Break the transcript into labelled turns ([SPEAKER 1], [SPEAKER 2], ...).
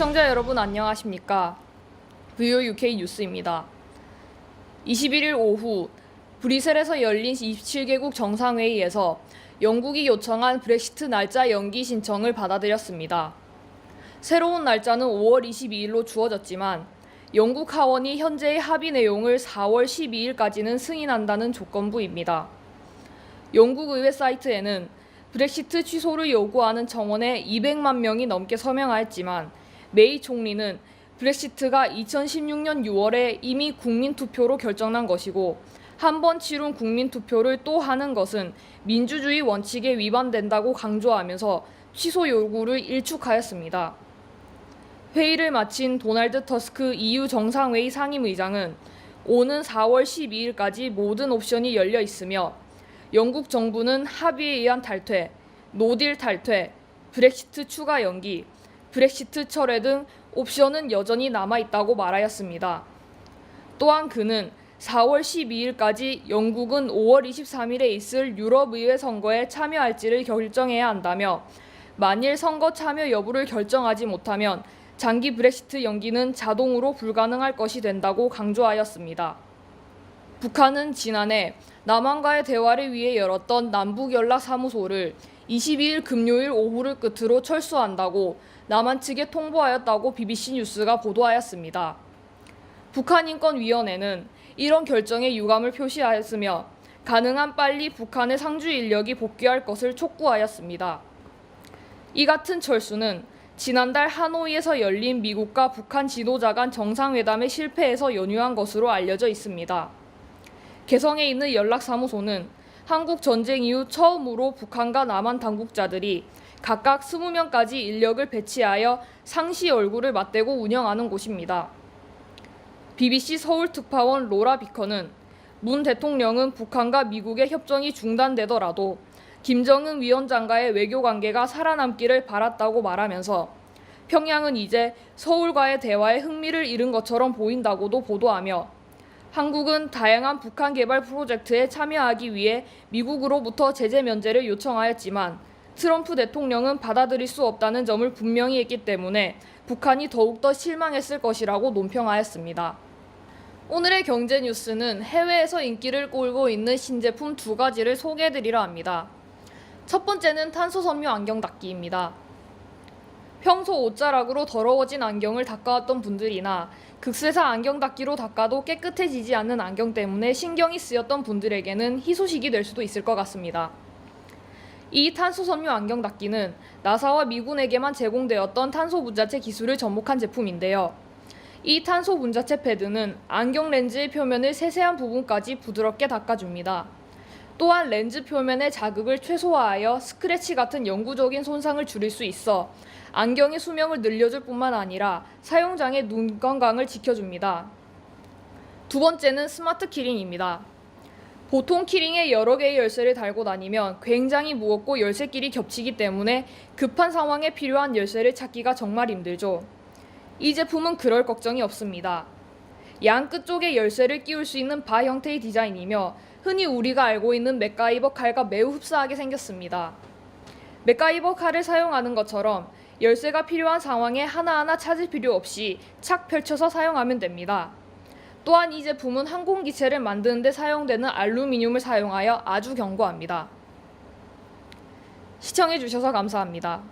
[SPEAKER 1] 시청자 여러분 안녕하십니까? VOUK 뉴스입니다. 21일 오후 브뤼셀에서 열린 27개국 정상회의에서 영국이 요청한 브렉시트 날짜 연기 신청을 받아들였습니다. 새로운 날짜는 5월 22일로 주어졌지만 영국 하원이 현재의 합의 내용을 4월 12일까지는 승인한다는 조건부입니다. 영국 의회 사이트에는 브렉시트 취소를 요구하는 청원에 200만 명이 넘게 서명하였지만 메이 총리는 브렉시트가 2016년 6월에 이미 국민 투표로 결정난 것이고 한 번 치룬 국민 투표를 또 하는 것은 민주주의 원칙에 위반된다고 강조하면서 취소 요구를 일축하였습니다. 회의를 마친 도널드 터스크 EU 정상회의 상임의장은 오는 4월 12일까지 모든 옵션이 열려 있으며 영국 정부는 합의에 의한 탈퇴, 노딜 탈퇴, 브렉시트 추가 연기, 브렉시트 철회 등 옵션은 여전히 남아 있다고 말하였습니다. 또한 그는 4월 12일까지 영국은 5월 23일에 있을 유럽의회 선거에 참여할지를 결정해야 한다며 만일 선거 참여 여부를 결정하지 못하면 장기 브렉시트 연기는 자동으로 불가능할 것이 된다고 강조하였습니다. 북한은 지난해 남한과의 대화를 위해 열었던 남북연락사무소를 22일 금요일 오후를 끝으로 철수한다고 남한 측에 통보하였다고 BBC 뉴스가 보도하였습니다. 북한인권위원회는 이런 결정에 유감을 표시하였으며 가능한 빨리 북한의 상주 인력이 복귀할 것을 촉구하였습니다. 이 같은 철수는 지난달 하노이에서 열린 미국과 북한 지도자 간 정상회담의 실패에서 연유한 것으로 알려져 있습니다. 개성에 있는 연락사무소는 한국 전쟁 이후 처음으로 북한과 남한 당국자들이 각각 20명까지 인력을 배치하여 상시 얼굴을 맞대고 운영하는 곳입니다. BBC 서울 특파원 로라 비커는 문 대통령은 북한과 미국의 협정이 중단되더라도 김정은 위원장과의 외교 관계가 살아남기를 바랐다고 말하면서 평양은 이제 서울과의 대화에 흥미를 잃은 것처럼 보인다고도 보도하며 한국은 다양한 북한 개발 프로젝트에 참여하기 위해 미국으로부터 제재 면제를 요청하였지만 트럼프 대통령은 받아들일 수 없다는 점을 분명히 했기 때문에 북한이 더욱더 실망했을 것이라고 논평하였습니다. 오늘의 경제 뉴스는 해외에서 인기를 끌고 있는 신제품 두 가지를 소개해드리려 합니다. 첫 번째는 탄소 섬유 안경 닦기입니다. 평소 옷자락으로 더러워진 안경을 닦아왔던 분들이나 극세사 안경 닦기로 닦아도 깨끗해지지 않는 안경 때문에 신경이 쓰였던 분들에게는 희소식이 될 수도 있을 것 같습니다. 이 탄소 섬유 안경 닦기는 나사와 미군에게만 제공되었던 탄소 분자체 기술을 접목한 제품인데요. 이 탄소 분자체 패드는 안경 렌즈의 표면을 세세한 부분까지 부드럽게 닦아줍니다. 또한 렌즈 표면의 자극을 최소화하여 스크래치 같은 영구적인 손상을 줄일 수 있어 안경의 수명을 늘려줄 뿐만 아니라 사용장의 눈 건강을 지켜줍니다. 두 번째는 스마트 키링입니다. 보통 키링에 여러 개의 열쇠를 달고 다니면 굉장히 무겁고 열쇠끼리 겹치기 때문에 급한 상황에 필요한 열쇠를 찾기가 정말 힘들죠. 이 제품은 그럴 걱정이 없습니다. 양 끝쪽에 열쇠를 끼울 수 있는 바 형태의 디자인이며 흔히 우리가 알고 있는 맥가이버 칼과 매우 흡사하게 생겼습니다. 맥가이버 칼을 사용하는 것처럼 열쇠가 필요한 상황에 하나하나 찾을 필요 없이 착 펼쳐서 사용하면 됩니다. 또한 이 제품은 항공기체를 만드는 데 사용되는 알루미늄을 사용하여 아주 견고합니다. 시청해 주셔서 감사합니다.